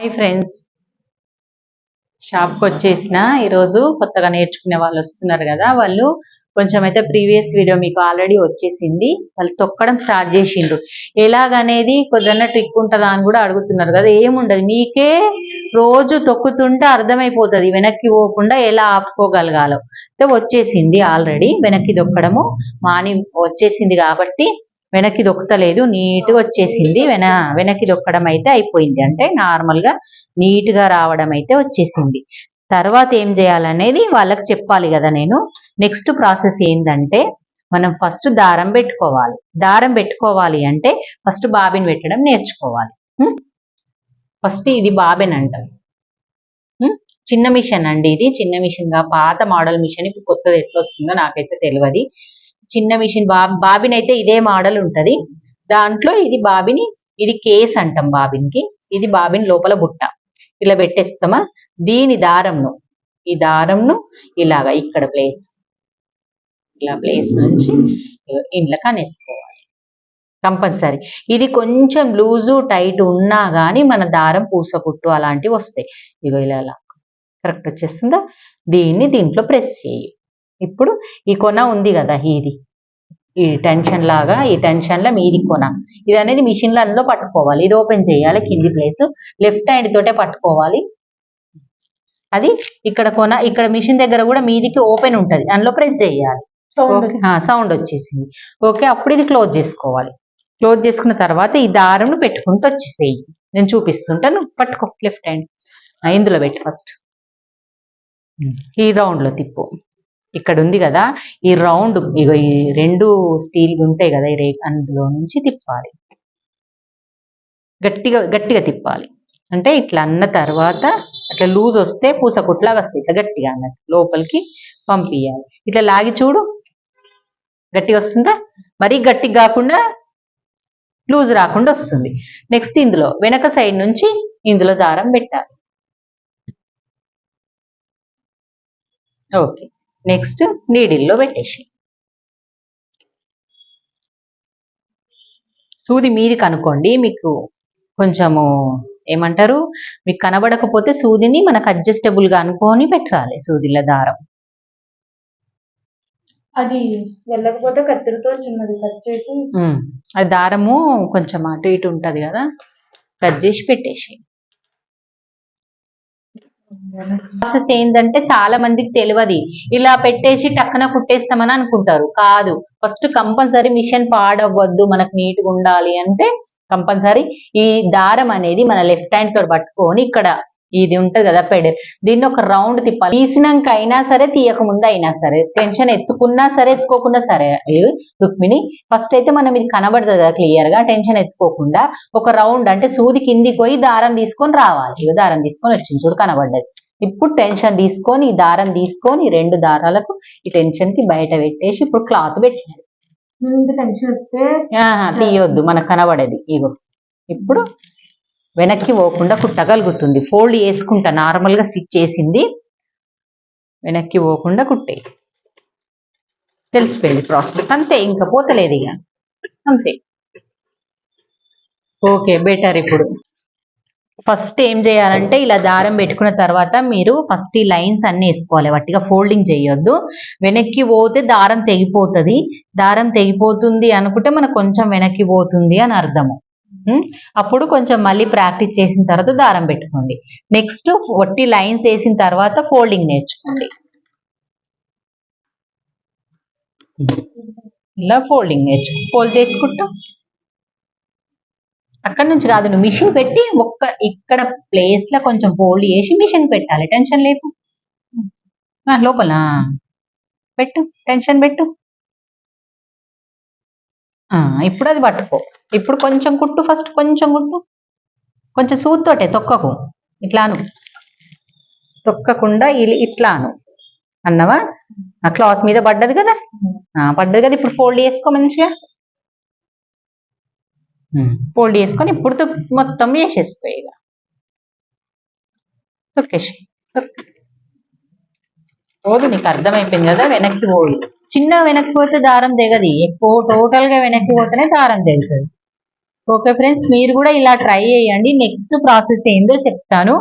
Hi friends షాప్కి వచ్చేసిన. ఈరోజు కొత్తగా నేర్చుకునే వాళ్ళు వస్తున్నారు కదా వాళ్ళు కొంచెం అయితే ప్రీవియస్ వీడియో మీకు ఆల్రెడీ వచ్చేసింది. వాళ్ళు తొక్కడం స్టార్ట్ చేసిండ్రు. ఎలాగనేది కొద్దిగా ట్రిక్ ఉంటుందా అని కూడా అడుగుతున్నారు కదా ఏముండదు. మీకే రోజు తొక్కుతుంటే అర్థమైపోతుంది. వెనక్కి పోకుండా ఎలా ఆపుకోగలగాలో. అంటే వచ్చేసింది ఆల్రెడీ. వెనక్కి తొక్కడము. మాని వచ్చేసింది కాబట్టి వెనక్కి దొక్కలేదు నీట్గా వచ్చేసింది. వెన వెనక్కి దొక్కడం అయితే అయిపోయింది. అంటే నార్మల్గా నీట్గా రావడం అయితే వచ్చేసింది. తర్వాత ఏం చేయాలనేది వాళ్ళకి చెప్పాలి కదా నేను. నెక్స్ట్ ప్రాసెస్ ఏంటంటే మనం ఫస్ట్ దారం పెట్టుకోవాలి. దారం పెట్టుకోవాలి అంటే ఫస్ట్ బాబిన్ పెట్టడం నేర్చుకోవాలి. ఫస్ట్ ఇది బాబిన్ అంటాం. చిన్న మిషన్ అండి ఇది. చిన్న మిషన్గా పాత మోడల్ మిషన్. ఇప్పుడు కొత్తది ఎట్లా వస్తుందో నాకైతే తెలియదు. చిన్న మిషన్ బా బాబిన్ అయితే ఇదే మోడల్ ఉంటుంది. దాంట్లో ఇది బాబిని ఇది కేస్ అంటాం బాబిన్కి ఇది బాబిన్ లోపల బుట్ట. ఇలా పెట్టేస్తామా? దీని దారంను ఈ దారంను ఇలాగా ఇక్కడ ప్లేస్ ఇలా ప్లేస్ నుంచి ఇంట్లో కనేసుకోవాలి. కంపల్సరీ. ఇది కొంచెం లూజు టైట్ ఉన్నా కానీ మన దారం పూసకుట్టు అలాంటివి వస్తాయి. ఇగో ఇలా ఇలా. కరెక్ట్ వచ్చేస్తుందా? దీన్ని దీంట్లో ప్రెస్ చేయి. ఇప్పుడు ఈ కొన ఉంది కదా ఇది. ఈ టెన్షన్ లాగా ఈ టెన్షన్లో మీది కొన. ఇది అనేది మిషన్లో అందులో పట్టుకోవాలి. ఇది ఓపెన్ చేయాలి కింది ప్లేస్ లెఫ్ట్ హ్యాండ్ తోటే పట్టుకోవాలి. అది ఇక్కడ కొన ఇక్కడ మిషన్ దగ్గర కూడా మీదికి ఓపెన్ ఉంటది. అందులో ప్రెస్ చేయాలి. సౌండ్ వచ్చేసింది. ఓకే అప్పుడు ఇది క్లోజ్ చేసుకోవాలి. క్లోజ్ చేసుకున్న తర్వాత ఈ దారంను పెట్టుకుంటూ వచ్చేసేయి. నేను చూపిస్తుంటాను. పట్టుకో లెఫ్ట్ హ్యాండ్ ఇందులో పెట్టు ఫస్ట్ ఈ రౌండ్లో తిప్పు. ఇక్కడ ఉంది కదా ఈ రౌండ్ ఇగో ఈ రెండు స్టీల్ ఉంటాయి కదా ఈ రే అందులో నుంచి తిప్పాలి. గట్టిగా గట్టిగా తిప్పాలి. అంటే ఇట్లా అన్న తర్వాత అట్లా లూజ్ వస్తే పూస కొట్లాగా వస్తాయి ఇట్లా గట్టిగా అన్నట్టు లోపలికి పంపించాలి ఇట్లా లాగి చూడు. గట్టిగా వస్తుందా? మరీ గట్టిగా కాకుండా లూజ్ రాకుండా వస్తుంది. నెక్స్ట్ ఇందులో వెనక సైడ్ నుంచి ఇందులో దారం పెట్టాలి. ఓకే. నెక్స్ట్ నీడిల్లో పెట్టేసి సూది మీది కనుక్కోండి. మీకు కొంచెము ఏమంటారు? మీకు కనబడకపోతే సూదిని మనకు అడ్జస్టబుల్గా అనుకొని పెట్టాలి సూదిల దారం. అది వెళ్ళకపోతే కత్తిరితో చిన్నది కట్ చేసి. అది దారము కొంచెం అటు ఇటు ఉంటది కదా కట్ చేసి పెట్టేసి ప్రాసెస్ ఏంటంటే చాలా మందికి తెలియదు ఇలా పెట్టేసి టక్కన కుట్టేస్తామని అనుకుంటారు. కాదు. ఫస్ట్ కంపల్సరీ మిషన్ పాడవద్దు మనకు నీట్గా ఉండాలి అంటే కంపల్సరీ ఈ దారం అనేది మన లెఫ్ట్ హ్యాండ్తో పట్టుకొని ఇక్కడ ఇది ఉంటది కదా పెడ దీన్ని ఒక రౌండ్ తిప్పాలి. తీసినాక అయినా సరే తీయక ముందు అయినా సరే టెన్షన్ ఎత్తుకున్నా సరే ఎత్తుకోకున్నా సరే రుక్మిణి ఫస్ట్ అయితే మనం ఇది కనబడుతుంది కదా క్లియర్గా టెన్షన్ ఎత్తుకోకుండా ఒక రౌండ్ అంటే సూది కిందికి పోయి దారం తీసుకొని రావాలి. దారం తీసుకొని వచ్చింది చూడు కనబడ్డది. ఇప్పుడు టెన్షన్ తీసుకొని ఈ దారం తీసుకొని రెండు దారాలకు ఈ టెన్షన్కి బయట పెట్టేసి ఇప్పుడు క్లాత్ పెట్టినది తీయొద్దు మనకు కనబడేది. ఇగో ఇప్పుడు వెనక్కి పోకుండా కుట్టగలుగుతుంది. ఫోల్డ్ చేసుకుంటా నార్మల్గా స్టిచ్ చేసింది. వెనక్కి పోకుండా కుట్టే. తెలిసిపోయింది ప్రాసెస్. అంతే ఇంకా పోతలేదు ఇక. అంతే. ఓకే బెటర్ ఇప్పుడు. ఫస్ట్ ఏం చేయాలంటే ఇలా దారం పెట్టుకున్న తర్వాత మీరు ఫస్ట్ ఈ లైన్స్ అన్ని వేసుకోవాలి. వట్టిగా ఫోల్డింగ్ చేయొద్దు. వెనక్కి పోతే దారం తెగిపోతుంది. దారం తెగిపోతుంది అనుకుంటే మనకు కొంచెం వెనక్కి పోతుంది అని అర్థము? అప్పుడు కొంచెం మళ్ళీ ప్రాక్టీస్ చేసిన తర్వాత దారం పెట్టుకోండి. నెక్స్ట్ వట్టి లైన్స్ వేసిన తర్వాత ఫోల్డింగ్ నేర్చుకోండి. ఇలా ఫోల్డింగ్ నేర్చు ఫోల్డ్ చేసుకుంటా. అక్కడ నుంచి కాదు నువ్వు మిషన్ పెట్టి ఒక్క ఇక్కడ ప్లేస్లో కొంచెం ఫోల్డ్ చేసి మిషన్ పెట్టాలి. టెన్షన్ లేపు లోపల. పెట్టు టెన్షన్ పెట్టు. ఇప్పుడు అది పట్టుకో. ఇప్పుడు కొంచెం కుట్టు ఫస్ట్ కొంచెం కుట్టు. కొంచెం సూత్తోటే తొక్కకు. ఇట్లాను. తొక్కకుండా ఇట్లాను. అన్నవా? ఆ క్లాత్ మీద పడ్డది కదా? పడ్డది కదా? ఇప్పుడు ఫోల్డ్ చేసుకో మంచిగా. ఫోల్డ్ చేసుకొని ఇప్పుడు మొత్తం వేసేసుకో ఇక. తొక్కేసి తొక్కు. పోదు నీకు అర్థమైపోయింది కదా? వెనక్కి పోదు చిన్న వెనక్కి పోతే దారం తెగది. ఎక్కువ టోటల్గా వెనక్కి పోతేనే దారం తెగుతుంది. ఓకే ఫ్రెండ్స్ మీరు కూడా ఇలా ట్రై చేయండి. నెక్స్ట్ ప్రాసెస్ ఏందో చెప్తాను.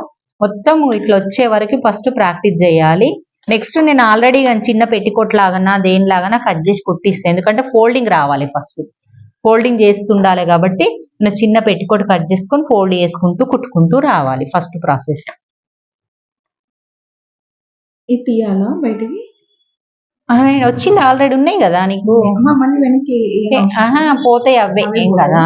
మొత్తం ఇట్లా వచ్చే వరకు ఫస్ట్ ప్రాక్టీస్ చేయాలి. నెక్స్ట్ నేను ఆల్రెడీ చిన్న పెట్టికోట్ లాగానా దేనిలాగానా కట్ చేసి కుట్టిస్తాను ఎందుకంటే ఫోల్డింగ్ రావాలి ఫస్ట్. ఫోల్డింగ్ చేస్తుండాలి కాబట్టి నేను చిన్న పెట్టికోట్ కట్ చేసుకొని ఫోల్డ్ చేసుకుంటూ కుట్టుకుంటూ రావాలి ఫస్ట్ ప్రాసెస్. ఇది తీయాలా బయటికి? వచ్చింది ఆల్రెడీ ఉన్నాయి కదా నీకు? పోతాయి అవే. ఏం కదా?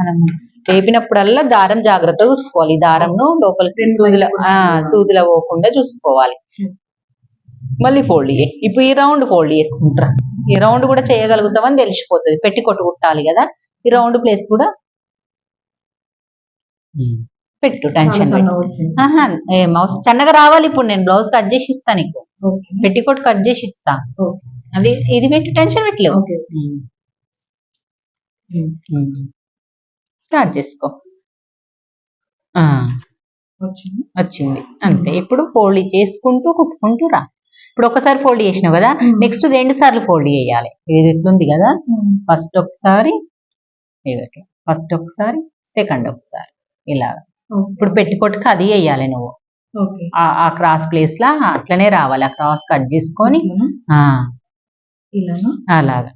మనం లేపినప్పుడల్లా దారం జాగ్రత్తగా చూసుకోవాలి. దారంను లోపలికి సూదిలో ఆ సూదిలో పోకుండా చూసుకోవాలి. మళ్ళీ ఫోల్డ్ చేయి. ఇప్పుడు ఈ రౌండ్ ఫోల్డ్ చేసుకుంటారా. ఈ రౌండ్ కూడా చేయగలుగుతామని తెలిసిపోతుంది. పెట్టి కొట్టు కుట్టాలి కదా. ఈ రౌండ్ ప్లేస్ కూడా పెట్టు టెన్షన్ పెట్టు. ఏ మౌస్ సన్నగా రావాలి ఇప్పుడు నేను. బ్లౌజ్ కట్ చేసి ఇస్తా నీకు. ఓకే. పెట్టికోట్ కట్ చేసి ఇస్తా. అది ఇది పెట్టి టెన్షన్ పెట్టలేవు. స్టార్ట్ చేసుకో. వచ్చింది. అంతే. ఇప్పుడు ఫోల్డ్ చేసుకుంటూ కుట్టుకుంటూ రా. ఇప్పుడు ఒకసారి ఫోల్డ్ చేసినావు కదా. నెక్స్ట్ రెండు సార్లు ఫోల్డ్ చేయాలి. ఇది ఎట్లుంది కదా? ఫస్ట్ ఒకసారి ఫస్ట్ ఒకసారి సెకండ్ ఒకసారి. ఇలా. ఇప్పుడు పెట్టుకోట్టుకు అది వేయాలి నువ్వు. ఆ- క్రాస్ ప్లేస్ లా అట్లనే రావాలి. ఆ క్రాస్ కట్ చేసుకొని అలాగా.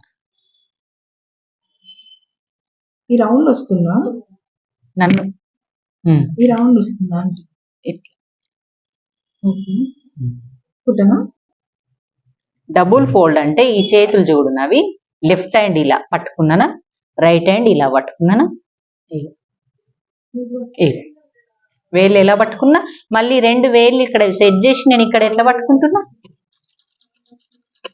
ఈ రౌండ్ వస్తుందా? నన్ను. ఈ రౌండ్ వస్తుందా అంటే. ఇట్లా. ఓకే. కుట్టనా డబుల్ ఫోల్డ్ అంటే ఈ చేతులు చూడునవి లెఫ్ట్ హ్యాండ్ ఇలా పట్టుకున్నానా? రైట్ హ్యాండ్ ఇలా పట్టుకున్నానా. వేళ్ళు ఎలా పట్టుకున్నా? మళ్ళీ రెండు వేళ్ళు ఇక్కడ సెట్ చేసి నేను ఇక్కడ ఎట్లా పట్టుకుంటున్నా?